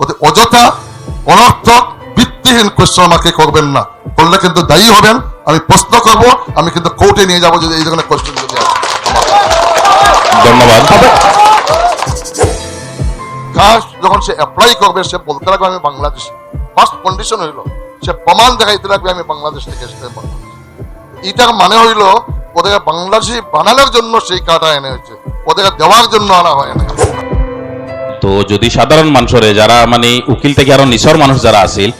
অযথা অনর্থক ভিত্তিহীন কোশ্চেন আমাকে করবেন না। করলে কিন্তু দায়ী হবেন। আমি প্রশ্ন করব আমি কিন্তু কোর্টে নিয়ে যাব যদি এই ধরনের কোশ্চেন যদি ধন্যবাদ। যখন সে অ্যাপ্লাই করবে সে বলতে লাগবে আমি বাংলাদেশ। ফার্স্ট কন্ডিশন হইল সে প্রমাণ দেখাইতে লাগবে আমি বাংলাদেশ থেকে এসেছি এটার মানে হইল ওদের বাংলাদেশি বানানোর জন্য সেই কাটা এনে হয়েছে। ওদের দেওয়ার জন্য আনা হয় না তো যদি সাধারণ মানুষরে যারা মানে উকিল থেকে আরও নিচর মানুষ যারা আছিল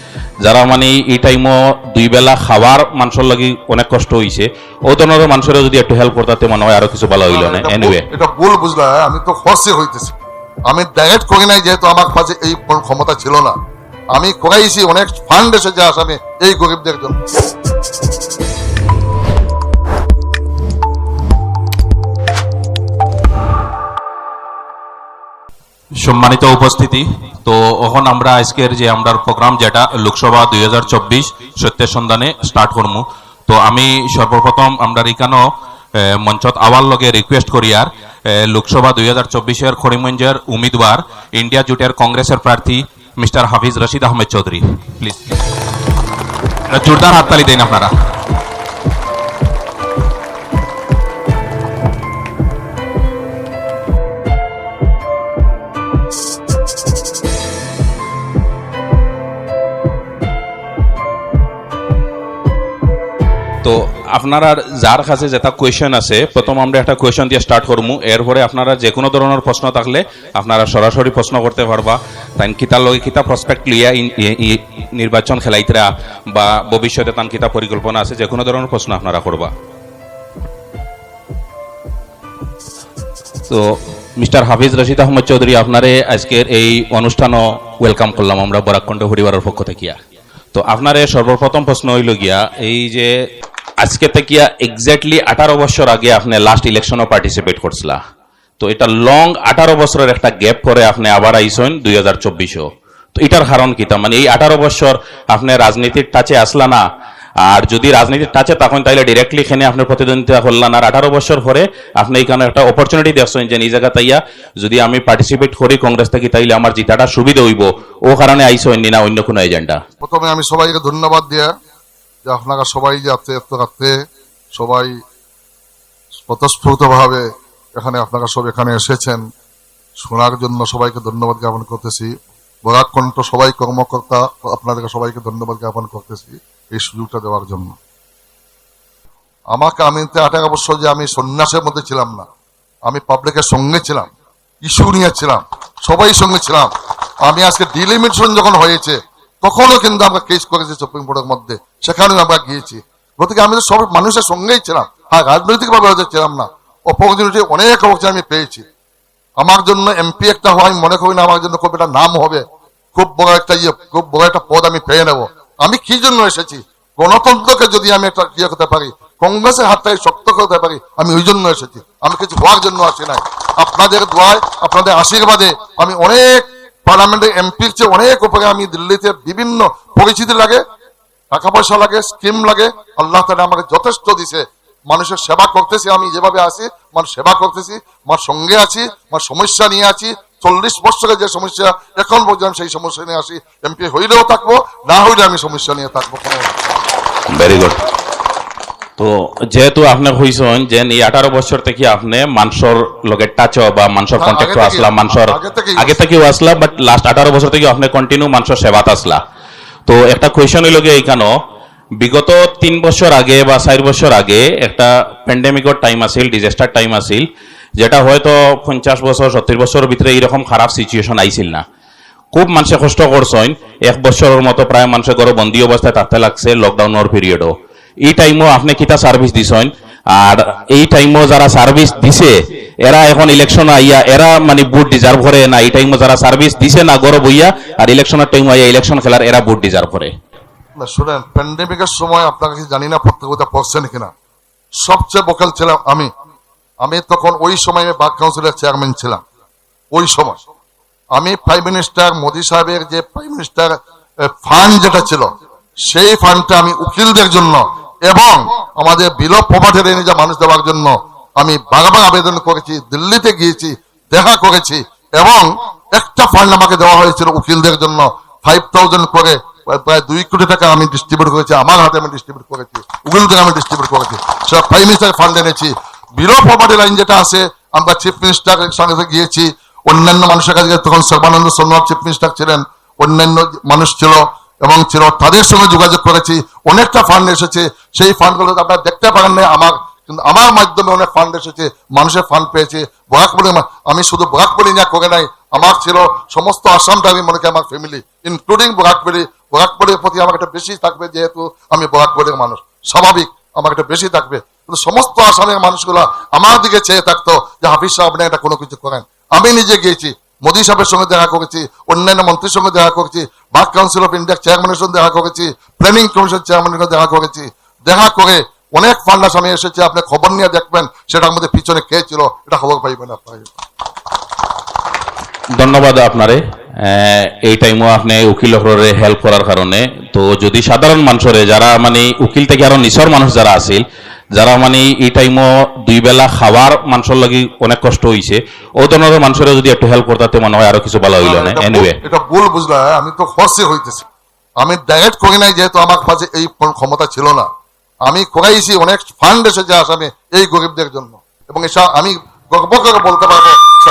যারা মানে এই টাইমও দুই বেলা খাবার মানুষের লাগি অনেক কষ্ট হইছে ও ধরনের মানুষের যদি একটু হেল্প করতে মনে হয় আরও কিছু ভালো হইল না এনিওয়ে এটা ভুল বুঝলা আমি তো ফর্সে হইতেছি। আমি ডাইরেক্ট করি নাই যেহেতু আমার কাছে এই ক্ষমতা ছিল না। আমি করাইছি অনেক ফান্ড এসেছে আসামে এই গরিবদের জন্য। সম্মানিত উপস্থিতি। তো এখন আমরা আজকের যে আমরা প্রোগ্রাম, যেটা লোকসভা দুই হাজার চব্বিশ সত্যের সন্ধানে স্টার্ট করব তো আমি সর্বপ্রথম আমরা এখানেও মঞ্চত আওয়ার লগে রিকোয়েস্ট করি আর লোকসভা দুই হাজার চব্বিশের করিমগঞ্জের উমিদবার ইন্ডিয়া জুটের কংগ্রেসের প্রার্থী মিস্টার হাফিজ রশিদ আহমেদ চৌধুরী। প্লিজ জোরদার হাততালি দেন আপনারা। তো আপনারা যার কাছে যেটা কোয়েশন আছে, প্রথম আমরা একটা কোয়েশন দিয়ে স্টার্ট করব এরপরে আপনারা যে কোনো ধরনের প্রশ্ন থাকলে আপনারা সরাসরি প্রশ্ন করতে পারবা। তাই কিতার লগে কিতা প্রসপেক্ট লিয়া নির্বাচন খেলাইতরা বা ভবিষ্যতে তান কিতা পরিকল্পনা আছে যে কোনো ধরনের প্রশ্ন আপনারা করবা। তো মিস্টার হাফিজ রশিদ আহমদ চৌধুরী, আপনারে আজকের এই অনুষ্ঠানও ওয়েলকাম করলাম আমরা বরাকণ্ঠ পরিবারের পক্ষ থেকে। তো আপনারে সর্বপ্রথম প্রশ্ন হইল গিয়া, এই যে আজকে থেকে এক্স্যাক্টলি আঠারো বছর আগে আপনি লাস্ট ইলেকশনও পার্টিসিপেট করছিলা। তো এটা লং আঠারো বছরের একটা গ্যাপ করে আপনি আবার আইসেন দুই হাজার চব্বিশও। তো এটার কারণ কিতা মানে এই আঠারো বছর আপনি রাজনীতির টাচে আসলা না। আর যদি রাজনীতির টাচে তখন তাইলে ডিরেক্টলি এখানে আপনার প্রতিদ্বন্দ্বিতা করলেন আর আঠারো বছর পরে আপনি এখানে একটা অপরচুনিটি দেখছেন যে, এই জায়গা তাইয়া যদি আমি পার্টিসিপেট করি কংগ্রেস থেকে, তাইলে আমার জিতাটা সুবিধা হইব। ও কারণে আইসেন না অন্য কোনো এজেন্ডা প্রথমে আমি সবাইকে ধন্যবাদ দিয়া যে আপনারা সবাই যে আত্মে আত্মে সবাই স্বতঃস্ফূর্ত ভাবে এখানে আপনারা সব এখানে এসেছেন, শোনার জন্য সবাইকে ধন্যবাদ জ্ঞাপন করতেছি। বরাক কণ্ঠ সবাই কর্মকর্তা, আপনাদেরকে সবাইকে ধন্যবাদ জ্ঞাপন করতেছি এই সুযোগটা দেওয়ার জন্য। আমাকে আমি আঠারো বছর যে আমি সন্ন্যাসের মধ্যে ছিলাম না, আমি পাবলিকের সঙ্গে ছিলাম, ইস্যু নিয়ে ছিলাম, সবাই সঙ্গে ছিলাম। আমি আজকে ডিলিমিটেশন যখন হয়েছে তখনও কিন্তু আমরা কেস করেছি সুপ্রিম কোর্টের মধ্যে। সেখানেও আমরা গিয়েছি। গতিকে আমি তো সব মানুষের সঙ্গেই ছিলাম। হ্যাঁ রাজনৈতিক ভাবে ছিলাম না। অপরচুনিটি অনেক অপরচুনিটি আমি পেয়েছি। আমার জন্য এমপি একটা হওয়া আমি মনে করি না আমার জন্য খুব একটা নাম হবে। খুব বড় একটা ইয়ে খুব বড় একটা পদ আমি পেয়ে নেব। আমি কি জন্য এসেছি? গণতন্ত্রকে যদি আমি একটা ইয়ে করতে পারি, কংগ্রেসের হাতটাকে শক্ত করতে পারি, আমি ওই জন্য এসেছি। আমি কিছু হওয়ার জন্য আসি নাই। আপনাদের দোয়ায়, আপনাদের আশীর্বাদে আমি অনেক পার্লামেন্টের এমপির চেয়ে অনেক উপরে আমি দিল্লিতে বিভিন্ন পরিচিতি লাগে, টাকা পয়সা লাগে, স্কিম লাগে, আল্লাহ তালা আমাকে যথেষ্ট দিছে। মানুষের সেবা করতেছি আমি, যেভাবে আছি, মানুষ সেবা করতেছি, আমার সঙ্গে আছি, আমার সমস্যা নিয়ে আছি, চল্লিশ বছরের যে সমস্যা, এখন পর্যন্ত সেই সমস্যা নিয়ে আসি, এমপি হইলেও থাকব, না হইলে আমি সমস্যা নিয়ে থাকব ভেরি গুড তো যেহেতু আপনি কইছেন যে এই আঠারো বছর থেকে আপনি মানুষের লগে টাচ বা কন্ট্যাক্ট আগে থেকে- আসলা মানুষের আগে থেকেও আসলা বাট লাস্ট আঠারো বছর থেকে আপনি কন্টিনিউ মানুষের সেবাত আসলা। তো একটা কোয়েশন হইল গিয়ে এইখানো বিগত তিন বছর আগে বা চার বছর আগে একটা প্যান্ডেমিকর টাইম আছিল ডিজাস্টার টাইম আছিল যেটা হয়তো পঞ্চাশ বছর সত্তর বছরের ভিতরে এইরকম খারাপ সিচুয়েশন আইছিল না। খুব মানুষে কষ্ট করছেন এক বছরের মতো প্রায় মানুষের ঘরে বন্দী অবস্থায় থাকতে লাগছে লকডাউনের পিরিয়ডও এই টাইমও আপনি কিতা সার্ভিস দিছেন? আর এই টাইমও যারা সার্ভিস দিছে, এরা এখন ইলেকশন আইয়া, এরা মানে বুট ডিজার্ভ করে না। এই টাইমও যারা সার্ভিস দিছে না, গরব হইয়া, আর ইলেকশনের টাইম আইয়া ইলেকশন খেলার, এরা বুট ডিজার্ভ করে। না, শুনেন প্যান্ডেমিকের সময় আপনার কাছে জানি না পত্রিকতা পড়ছেন কিনা? সবচেয়ে বোকাল ছিলাম আমি। আমি তখন ওই সময় বাগ কাউন্সিলের চেয়ারম্যান ছিলাম। ওই সময়। আমি প্রাইম মিনিস্টার মোদী সাহেবের যে প্রাইম মিনিস্টার ফান্ড যেটা ছিল, সেই ফান্ডটা আমি উকিলদের জন্য এবং আমাদের বিলো প্রভাতে রেনে যা মানুষ দেওয়ার জন্য। আমি বারবার আবেদন করেছি, দিল্লিতে গিয়েছি, দেখা করেছি এবং একটা ফান্ড আমাকে দেওয়া হয়েছিল উকিলদের জন্য। ফাইভ থাউজেন্ড করে, প্রায়- দুই কোটি টাকা আমি ডিস্ট্রিবিউট করেছি, আমার হাতে আমি ডিস্ট্রিবিউট করেছি, উকিলদের আমি ডিস্ট্রিবিউট করেছি। সব প্রাইম মিনিস্টার ফান্ড এনেছি। বিলো প্রপার্টি লাইন যেটা আছে, আমরা চিফ মিনিস্টারের সঙ্গে গিয়েছি। অন্যান্য মানুষের কাছে তখন সর্বানন্দ সোনোয়াল চিফ মিনিস্টার ছিলেন। অন্যান্য মানুষ ছিল। এবং ছিল, তাদের সঙ্গে যোগাযোগ করেছি। অনেকটা ফান্ড এসেছে। সেই ফান্ডগুলো আপনারা দেখতে পারেন না আমার, কিন্তু আমার মাধ্যমে অনেক ফান্ড এসেছে, মানুষের ফান্ড পেয়েছে। বরাকবলি আমি শুধু বরাকবলি নিয়ে করে নাই। আমার ছিল সমস্ত আসামটা, আমি মনে করি আমার ফ্যামিলি ইনক্লুডিং বরাকবলি বরাকবলির প্রতি আমার একটা বেশি থাকবে, যেহেতু আমি বরাকবলির মানুষ। স্বাভাবিক, আমার একটা বেশি থাকবে। কিন্তু সমস্ত আসামের মানুষগুলো আমার দিকে চেয়ে থাকতো যে হাফিজ সাহেব আপনি এটা কোনো কিছু করেন। আমি নিজে গিয়েছি, মোদী সাহেবের সঙ্গে দেখা করেছি, অন্যান্য মন্ত্রীর সঙ্গে দেখা করেছি। বার কাউন্সিল অফ ইন্ডিয়ার চেয়ারম্যানের সঙ্গে দেখা করেছি প্ল্যানিং কমিশন চেয়ারম্যানের সঙ্গে দেখা করেছি। দেখা করে অনেক ফান্ড সামনে এসেছে, আপনি খবর নিয়ে দেখবেন, সেটার মধ্যে পিছনে কে ছিল, এটা খবর পাইবেন আপনার। ধন্যবাদ আপনারে। এই টাইমও আপনি উকিল হরে হেল্প করার কারণে। তো যদি সাধারণ মানুষরে যারা মানে উকিল থেকে আরও নিচর মানুষ যারা আছিল যারা মানে এই টাইমও দুই বেলা খাওয়ার মানুষের লাগি অনেক কষ্ট হইছে ও ধরনের মানুষের যদি একটু হেল্প করতে মনে হয় আরও কিছু ভালো হইল না। এনিওয়ে এটা ভুল বুঝলা আমি তো ফর্সে হইতেছি। আমি ডাইরেক্ট করি নাই যেহেতু আমার কাছে এই ক্ষমতা ছিল না। আমি করাইছি অনেক ফান্ড এসেছে আসামে এই গরিবদের জন্য। এবং এসব আমি গর্ব করে বলতে পারব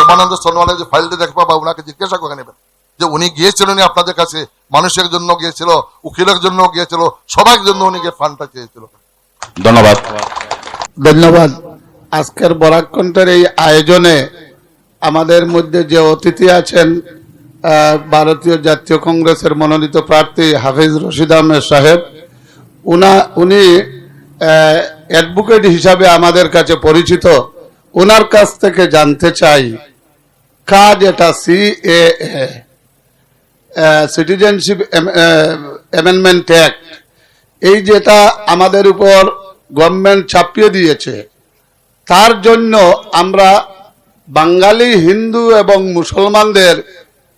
সর্বানন্দ সোনোয়ালের যে ফাইলটা দেখব বা ওনাকে জিজ্ঞাসা করে নেবেন যে উনি গিয়েছিলেন আপনাদের কাছে মানুষের জন্য গিয়েছিল উকিলের জন্য গিয়েছিল সবার জন্য উনি গিয়ে ফান্ডটা চেয়েছিল। ধন্যবাদ। ধন্যবাদ। আজকের বরাকণ্ঠের এই আয়োজনে আমাদের মধ্যে যে অতিথি আছেন আহ, ভারতীয় জাতীয় কংগ্রেসের মনোনীত প্রার্থী হাফিজ রশিদ আহমেদ সাহেব উনা উনি অ্যাডভোকেট হিসাবে আমাদের কাছে পরিচিত। ওনার কাছ থেকে জানতে চাই কাজ এটা C A citizenship amendment act এই যেটা আমাদের উপর গভর্নমেন্ট চাপিয়ে দিয়েছে, তার জন্য আমরা বাঙালি, হিন্দু এবং মুসলমানদের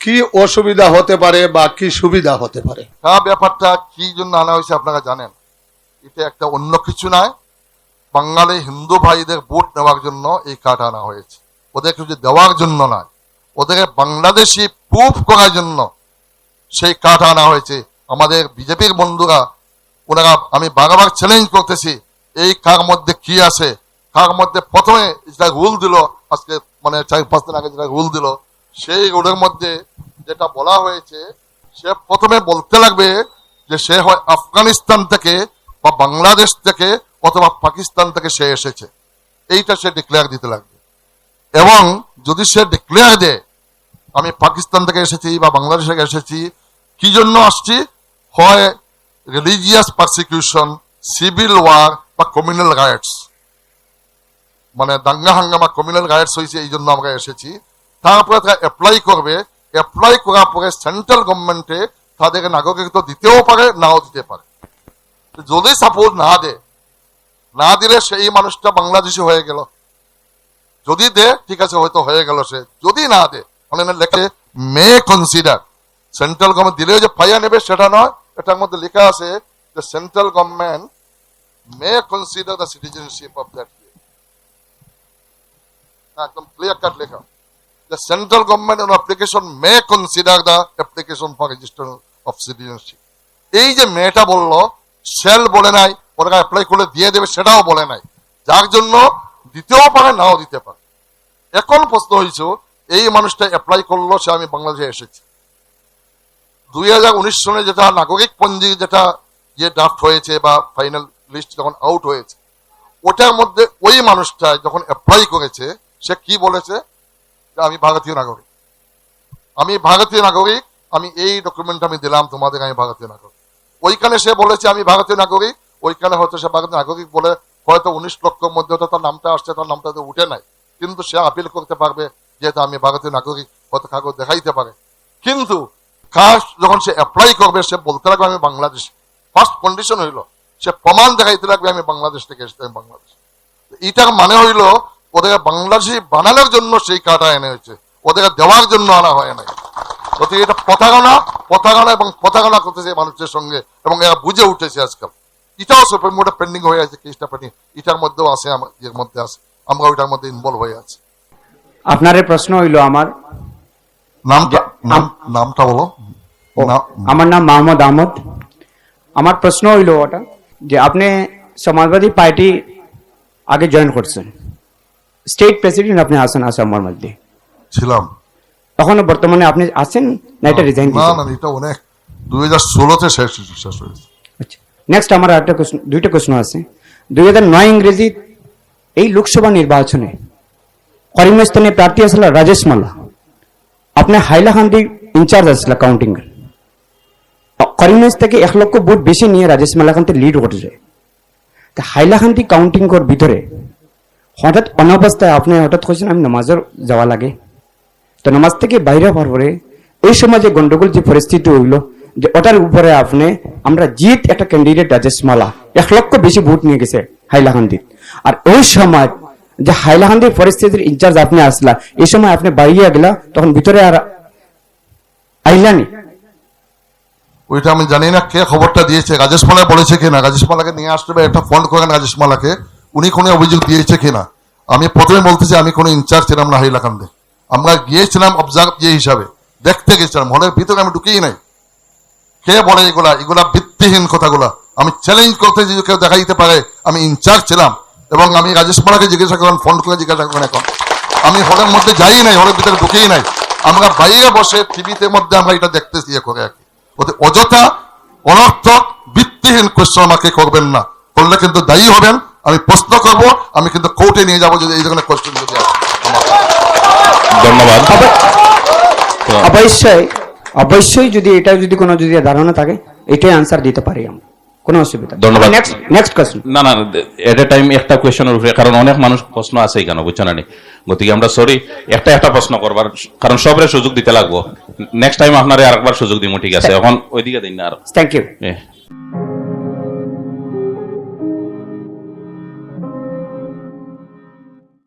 কি অসুবিধা হতে পারে বা কি সুবিধা হতে পারে? তা ব্যাপারটা কি জন্য আনা হয়েছে আপনারা জানেন? এটা একটা অন্য কিছু নয়। বাঙালি, হিন্দু ভাইদের ভোট নেওয়ার জন্য এই কার্ড আনা হয়েছে। ওদেরকে কিছু দেওয়ার জন্য নয় ওদেরকে বাংলাদেশি প্রুফ করার জন্য সেই কার্ড আনা হয়েছে। আমাদের বিজেপির বন্ধুরা, ওনারা আমি বারবার চ্যালেঞ্জ করতেছি, এই কার মধ্যে কি আছে? কার মধ্যে প্রথমে যেটা রুল দিল, আজকে মানে চার পাঁচ দিন আগে যেটা রুল দিল, সেই রুলের মধ্যে যেটা বলা হয়েছে, সে প্রথমে বলতে লাগবে যে সে হয় আফগানিস্তান থেকে বা বাংলাদেশ থেকে অথবা পাকিস্তান থেকে সে এসেছে। এইটা সে ডিক্লেয়ার দিতে লাগবে। এবং যদি সে ডিক্লেয়ার দেয় আমি পাকিস্তান থেকে এসেছি বা বাংলাদেশ থেকে এসেছি, কি জন্য আসছি? হয় রিলিজিয়াস পারসিকিউশন সিভিল ওয়ার বা কমিউনাল রাইটস মানে দাঙ্গা হাঙ্গামা কমিউনাল রাইটস হয়েছে, এই জন্য আমরা এসেছি। তারপরে তারা অ্যাপ্লাই করবে। অ্যাপ্লাই করার পরে সেন্ট্রাল গভর্নমেন্টে তাদের নাগরিকত্ব দিতেও পারে, নাও দিতে পারে। যদি সাপোজ না দে না দিলে সেই মানুষটা বাংলাদেশি হয়ে গেল। যদি দে ঠিক আছে, হয়তো হয়ে গেল সে। যদি না দে মানে না মে কনসিডার সেন্ট্রাল গভর্নমেন্ট যে ফাইয়া নেবে সেটা নয়, এটার মধ্যে লেখা আছে যে central government may consider the citizenship of that একদম ক্লিয়ার কাট লেখা। এই যে মেয়েটা বলল সেল বলে নাই, ওরা অ্যাপ্লাই করলে দিয়ে দেবে, সেটাও বলে নাই। যার জন্য দিতেও পারে নাও দিতে পারে। এখন প্রশ্ন হয়েছে এই মানুষটা অ্যাপ্লাই করল, সে আমি বাংলাদেশে এসেছি। দুই হাজার উনিশ সনে যেটা নাগরিক পঞ্জি যেটা যে ড্রাফট হয়েছে বা ফাইনাল লিস্ট যখন আউট হয়েছে, ওটার মধ্যে ওই মানুষটা যখন অ্যাপ্লাই করেছে, সে কি বলেছে? যে আমি ভারতীয় নাগরিক। আমি ভারতীয় নাগরিক, আমি এই ডকুমেন্ট আমি দিলাম, তোমাদের আমি ভারতীয় নাগরিক। ওইখানে সে বলেছে, আমি ভারতীয় নাগরিক, ওইখানে হয়তো সে ভারতীয় নাগরিক বলে হয়তো উনিশ লক্ষর মধ্যে হয়তো তার নামটা আসছে, তার নামটা উঠে নাই। কিন্তু সে আপিল করতে পারবে যেহেতু আমি ভারতীয় নাগরিক হয়তো কাগজ দেখাইতে পারে। কিন্তু কাজ যখন সে অ্যাপ্লাই করবে, সে বলতে লাগবে, আমি বাংলাদেশ। ফার্স্ট কন্ডিশন হইল, সে প্রমাণ দেখাইতে লাগবে, আমি বাংলাদেশ থেকে এসেছি বাংলাদেশ। এটার মানে হইল ওদের বাংলাদেশি বানানোর জন্য সেই কাটা এনে হয়েছে। ওদের দেওয়ার জন্য আনা হয় নাই। গতিকে এটা পতাগনা পতাগনা এবং পতাগনা করতেছে মানুষের সঙ্গে এবং এরা বুঝে উঠেছে আজকাল। এটাও সুপ্রিম কোর্টে পেন্ডিং হয়ে আছে কেসটা পেন্ডিং এটার মধ্যেও আছে, আমার এর মধ্যে আছে। আমরা ওইটার মধ্যে ইনভলভ হয়ে আছি। আপনার প্রশ্ন হইল আমার। নামটা নাম- নামটা বলো। আমার নাম মোহাম্মদ আহমদ। আমার প্রশ্ন হইল ওটা যে আপনি সমাজবাদী পার্টি আগে জয়েন করছেন। স্টেট প্রেসিডেন্ট আপনি আছেন আসামের মধ্যে। ছিলাম। এখনও বর্তমানে আপনি আছেন না এটা রিজাইন না না এটা অনেক দুই হাজার ষোলোতে শেষ শেষ হয়েছে। আচ্ছা নেক্সট আমার একটা প্রশ্ন দুইটা প্রশ্ন আছে। দুই হাজার নয় ইংরেজি এই লোকসভা নির্বাচনে করিমস্থানে প্রার্থী আসলে রাজেশ মালা আপনি হাইলাকান্দি ইনচার্জ আসলে কাউন্টিং করিমগঞ্জ থেকে এক লক্ষ ভোট বেশি নিয়ে রাজেশ মালাকান্তি লিড করেছে। তা হাইলাকান্দি কাউন্টিং কর ভিতরে, হঠাৎ অনাবস্থায় আপনি হঠাৎ কইছেন আমি নামাজের যাওয়া লাগে। তো নামাজ থেকে বাইরে পরে ওই সময় যে গন্ডগোল যে পরিস্থিতি হইল, যে ওটার উপরে আপনি, আমরা জিত একটা ক্যান্ডিডেট রাজেশ মালা এক লক্ষ বেশি ভোট নিয়ে গেছে হাইলাকান্দিত আর ওই সময় যে হাইলাকান্দির পরিস্থিতির ইনচার্জ আপনি আসলা এই সময় আপনি বাইরে গেলা, তখন ভিতরে আর আইলানি। ওইটা আমি জানি না, কে খবরটা দিয়েছে রাজেশ মালা বলেছে কিনা? রাজেশ মালাকে নিয়ে আসতে হবে, একটা ফোন করেন রাজেশ মালাকে উনি কোনো অভিযোগ দিয়েছে কিনা? আমি প্রথমে বলতেছি আমি কোনো ইনচার্জ ছিলাম না হাইলাকান্দে। আমরা গিয়েছিলাম অবজার্ভ যে হিসাবে, দেখতে গেছিলাম হলের ভিতরে আমি ঢুকেই নাই। কে বলে এগুলা? এগুলা ভিত্তিহীন কথাগুলা। আমি চ্যালেঞ্জ করতে যদি কেউ দেখা দিতে পারে, আমি ইনচার্জ ছিলাম। এবং আমি রাজেশ মালাকে জিজ্ঞাসা করেন ফোন করে জিজ্ঞাসা করেন এখন। আমি হলের মধ্যে যাই নাই হলের ভিতরে ঢুকেই নাই। আমরা বাইরে বসে টিভিতে মধ্যে আমরা এটা দেখতেছি এ করে আর কি। ওতে অযথা অনর্থক ভিত্তিহীন কোশ্চেন আমাকে করবেন না। করলে কিন্তু দায়ী হবেন আমি প্রশ্ন করব আমি কিন্তু কোর্টে নিয়ে যাব যদি এই ধরনের কোশ্চেন যদি আসে। ধন্যবাদ। অবশ্যই অবশ্যই যদি এটা যদি কোনো যদি ধারণা থাকে এটাই আনসার দিতে পারি আমরা। কোনো অসুবিধা ধন্যবাদ। নেক্সট নেক্সট কোশ্চেন না না এট এ টাইম একটা কোশ্চেনের উপরে কারণ অনেক মানুষ প্রশ্ন আছে কেন বুঝছেন না গতিকে আমরা সরি একটা একটা প্রশ্ন করবার কারণ সবরে সুযোগ দিতে লাগবো। নেক্সট টাইম আপনারে আরেকবার সুযোগ দিব ঠিক আছে? এখন ওইদিকে দিন না আর। Thank you.